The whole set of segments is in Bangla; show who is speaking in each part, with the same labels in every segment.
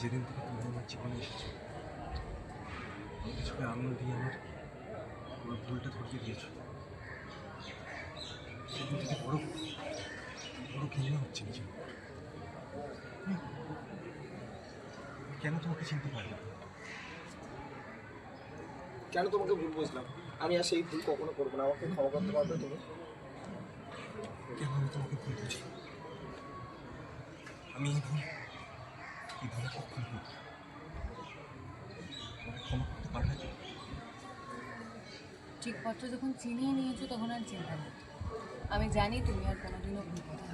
Speaker 1: যেদিন থেকে তুমি আমার জীবনে এসেছ আমাকে আঙুল দিয়ে আমার পুরো ভুলটা ধরিয়ে দিয়েছ। সেদিন থেকে বড় বড় ঘৃণা হচ্ছে নিজে কেন তোমাকে চিনতে পারলাম?
Speaker 2: কেন তোমাকে ভুল বুঝলাম? আমি আর সেই ভুল কখনো করব না। আমাকে ক্ষমা করতে পারবে তুমি?
Speaker 1: কেন আমি তোমাকে ভুল বুঝি আমি এই ভুল এই ভুল আর কখনো করব? না। আমাকে ক্ষমা করতে পারবে তো?
Speaker 3: ঠিকপত্র যখন চিনিয়ে নিয়েছো তখন আর চিন্তা নেই। আমি জানি তুমি আর কোনোদিনও ভুল কথা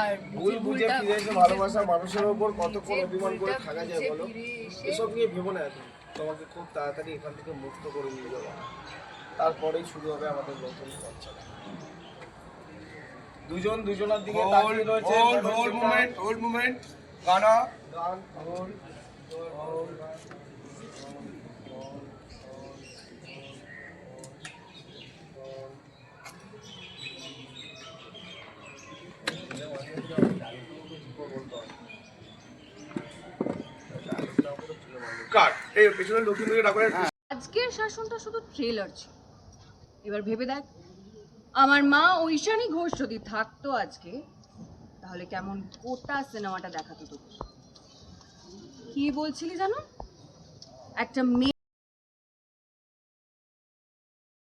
Speaker 3: আর
Speaker 2: ভুল বুঝে ফিরে এসে ভালোবাসা মানুষের ওপর কতক্ষণ
Speaker 3: যে
Speaker 2: অভিমান করে থাকা যায় বলো? এসব নিয়ে ভেবো না এখন। তোমাকে খুব তাড়াতাড়ি এখান থেকে মুক্ত করে নিয়ে যাব। তারপরেই শুরু হবে আমাদের নতুন চর্চা। দুজন দুজনের দিকে তাকিয়ে রয়েছে
Speaker 4: hold hold moment hold moment গানা
Speaker 2: গান hold, hold,
Speaker 4: কাট এই পেছনে লক্ষ্মী মুখে ডাকলে
Speaker 3: আজকের শাসনটা শুধু ট্রেলার ছিল। এবার ভেবে দেখ আমার মা ঐশানী ঘোষ যদি থাকতো আজকে, তাহলে কেমন গোটা সিনেমাটা দেখাতো তোকে? কি বলছিলি জানো একটা মেয়ে